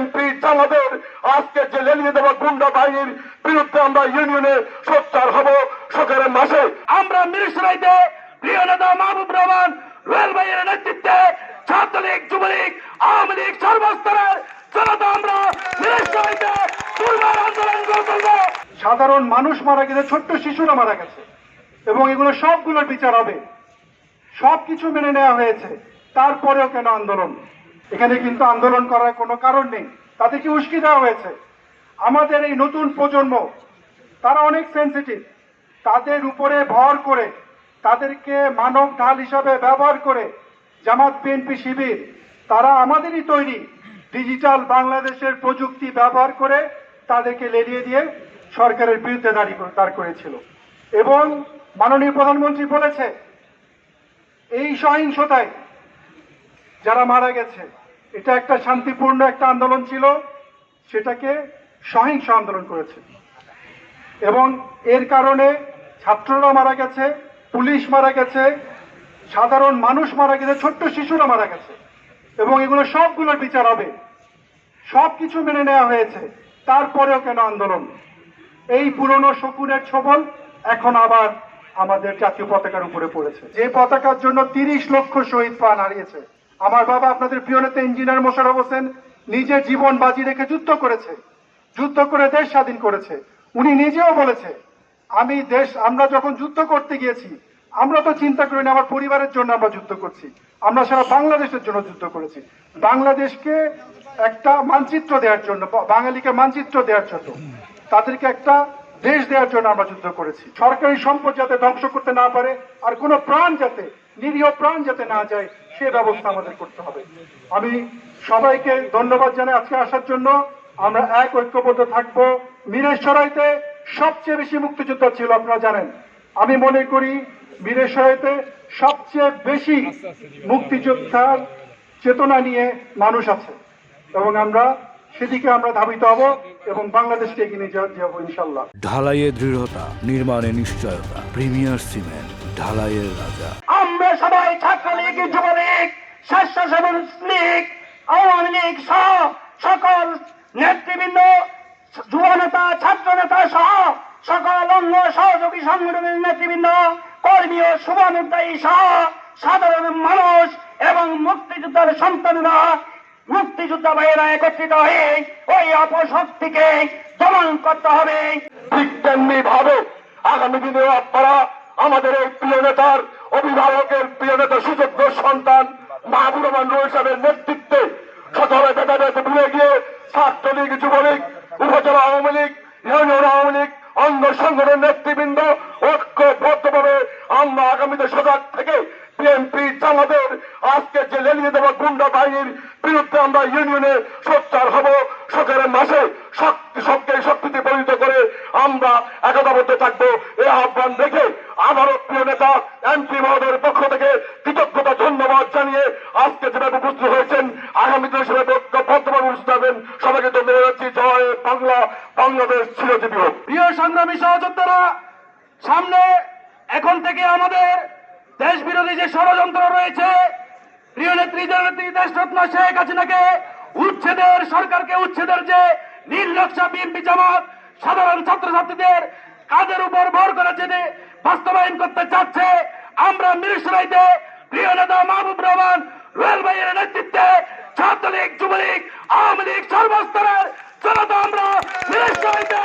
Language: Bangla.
বিএনপি জামাতের আজকে যে লেলিয়ে দেওয়া গুন্ডা বাহিনীর বিরুদ্ধে আমরা ইউনিয়নে সোচ্চার হব সকালের মাসে। আমরা মিরিশরাইতে প্রিয় নেতা মাহবুব রহমান রুয়েল ভাইয়ের নেতৃত্বে ছাত্রলীগ, যুবলীগ, আওয়ামী লীগ সর্বস্তরের জনতা আমরা মিরিশরাইতে দুর্বার আন্দোলন গড়ে সাধারণ মানুষ মারা গেছে, ছোট্ট শিশুরা মারা গেছে। এবং এগুলো সবগুলোর বিচার হবে। সবকিছু মেনে নেওয়া হয়েছে। তারপরেও কেন আন্দোলন? এখানে কিন্তু আন্দোলন করার কোনো কারণ নেই। তাদেরকে উস্কি দেওয়া হয়েছে? আমাদের এই নতুন প্রজন্ম, তারা অনেক সেন্সিটিভ তাদের উপরে ভর করে, তাদেরকে মানব ঢাল হিসাবে ব্যবহার করে জামাত বিএনপি শিবির, তারা আমাদেরই তৈরি ডিজিটাল বাংলাদেশের প্রযুক্তি ব্যবহার করে তাদেরকে লেলিয়ে দিয়ে সরকারের বিরুদ্ধে দাঁড়িয়ে দাঁড় করেছিল। এবং মাননীয় প্রধানমন্ত্রী বলেছে, এই সহিংসতায় যারা মারা গেছে এটা একটা শান্তিপূর্ণ একটা আন্দোলন ছিল, সেটাকে সহিংস আন্দোলন করেছে। এবং এর কারণে ছাত্ররা মারা গেছে, পুলিশ মারা গেছে, সাধারণ মানুষ মারা গেছে, ছোট্ট শিশুরা মারা গেছে। এবং এগুলো সবগুলোর বিচার হবে। সব কিছু মেনে নেওয়া হয়েছে। তারপরেও কেন আন্দোলন? এই পুরনো শকুনের ছবল এখন আবার আমাদের জাতীয় পতাকার উপরে পড়েছে। যে পতাকার জন্য তিরিশ লক্ষ শহীদ প্রাণ হারিয়েছে। আমার বাবা আপনাদের প্রিয় নেতা ইঞ্জিনিয়ার মোশারফ হোসেন নিজের জীবন বাজি রেখে যুদ্ধ করেছে, যুদ্ধ করে দেশ স্বাধীন করেছে। উনি নিজেও বলেছে, আমি দেশ, আমরা যখন যুদ্ধ করতে গিয়েছি, আমরা তো চিন্তা করি না আমার পরিবারের জন্য আমরা যুদ্ধ করছি, আমরা সারা বাংলাদেশের জন্য যুদ্ধ করেছি। বাংলাদেশকে একটা মানচিত্র দেওয়ার জন্য, বাঙালিকে মানচিত্র দেওয়ার জন্য, তাদেরকে একটা দেশ দেওয়ার জন্য আমরা যুদ্ধ করেছি। সরকারি সম্পদ যাতে ধ্বংস করতে না পারে, আর কোনো প্রাণ যাতে, নিরীহ প্রাণ যাতে না যায় সে ব্যবস্থা আমাদের করতে হবে। আমি সবাইকে ধন্যবাদ জানাই আজকে আসার জন্য। আমরা এক ঐক্যবদ্ধ থাকব। মিরেশ্বরাইতে সবচেয়ে বেশি মুক্তিযোদ্ধা ছিল আপনারা জানেন। আমি মনে করি মিরেশ্বরাইতে সবচেয়ে বেশি মুক্তিযোদ্ধার চেতনা নিয়ে মানুষ আছে। এবং আমরা সেদিকে আমরা ধাবিত হব এবং বাংলাদেশকে এগিয়ে নিয়ে যা- যাব ইনশাল্লাহ ঢালাইয়ে দৃঢ়তা নির্মাণে নিশ্চয়তা। প্রিমিয়ার সিমেন্ট ঢালাইয়ের রাজা। আমরা সবাই ছাত্রলীগ যুবলীগ স্বেচ্ছাসেবক লীগ, আওয়ামী লীগ সহ সকল নেতৃবৃন্দ যুব নেতা ছাত্র নেতা সহ সকল অঙ্গ সহযোগী সংগঠনের নেতৃবৃন্দ, কর্মী ও শুভানুদ্দায়ী সহ সাধারণ মানুষ এবং মুক্তিযোদ্ধার সন্তানরা, মুক্তিযোদ্ধা ভাইয়েরা একত্রিত হয়ে ওই অপশক্তিকে দমন করতে হবে। ঠিক তেমনি ভাবে আগামী দিনে আপনারা আমাদের এই প্রিয় নেতার অভিভাবকের, প্রিয় নেতা সুযোগ্য সন্তান মাহবুব রহমান রুল সাহেবের নেতৃত্বে সকালে ভেদাভেদ ভুলে গিয়ে ছাত্রলীগ, যুবলীগ, উপজেলা Awami League, union Awami League, অঙ্গ সংগঠন নেতৃবৃন্দ ঐক্যবদ্ধভাবে আমরা আগামীতে সজাগ থেকে বিএনপি জামাতের আজকে যে লেলিয়ে দেওয়া গুন্ডা বাহিনীর বিরুদ্ধে আমরা ইউনিয়নে সোচ্চার হব সকালের মাসে শক্তি সবকে শক্তিতে পরিণত করে আমরা একতাবদ্ধ থাকব এই আহ্বান দেখে আবারও প্রিয় নেতা এমপি মহোদয়ের পক্ষ থেকে কৃতজ্ঞতা, ধন্যবাদ জানিয়ে আজকে যেভাবে উপস্থিত হয়েছেন, আগামী দিনে সেভাবে বদ্ধভাবে উপস্থিত হবেন সবাইকে ধন্যবাদ জানাচ্ছি। জয় বাংলা, বাংলাদেশ চিরজীবী হোক। প্রিয় সংগ্রামী সহযোদ্ধারা, সামনে এখন থেকে আমাদের দেশ বিরোধী যে ষড়যন্ত্র রয়েছে, প্রিয় নেত্রী, জননেত্রী দেশরত্ন শেখ হাসিনাকে উচ্ছেদের, সরকারকে উচ্ছেদের যে নকশা বিএনপি জামাত সাধারণ ছাত্রছাত্রীদের কাজের উপর ভর করে যেতে বাস্তবায়ন করতে চাচ্ছে আমরা মিরসরাইতে প্রিয় নেতা মাহবুব রহমান, রুয়েল ভাইয়ের নেতৃত্বে ছাত্রলীগ, যুবলীগ, আওয়ামী লীগ সর্বস্তরের জনতা আমরা মিরসরাইতে